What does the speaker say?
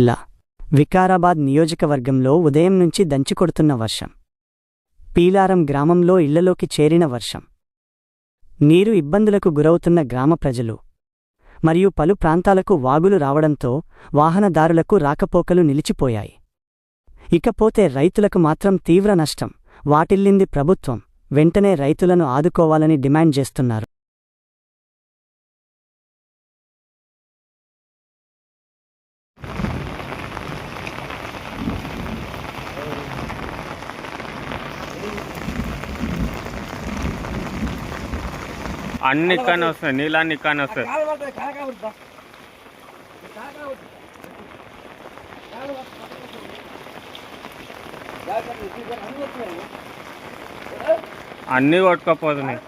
జిల్లా వికారాబాద్ నియోజకవర్గంలో ఉదయం నుంచి దంచికొడుతున్న వర్షం. పీలారం గ్రామంలో ఇళ్ళలోకి చేరిన వర్షం. నీరు ఇబ్బందులకు గురవుతున్న గ్రామ ప్రజలు. మరియు పలు ప్రాంతాలకు వాగులు రావడంతో వాహనదారులకు రాకపోకలు నిలిచిపోయాయి. ఇకపోతే రైతులకు మాత్రం తీవ్ర నష్టం. వాటిల్లింది ప్రభుత్వం. వెంటనే రైతులను ఆదుకోవాలని డిమాండ్ చేస్తున్నారు. అన్ని ఇక్కడనే వస్తాయి నీళ్ళన్ని ఇక్కడనే వస్తాయి అన్నీ కొట్టుకోపోతున్నాయి.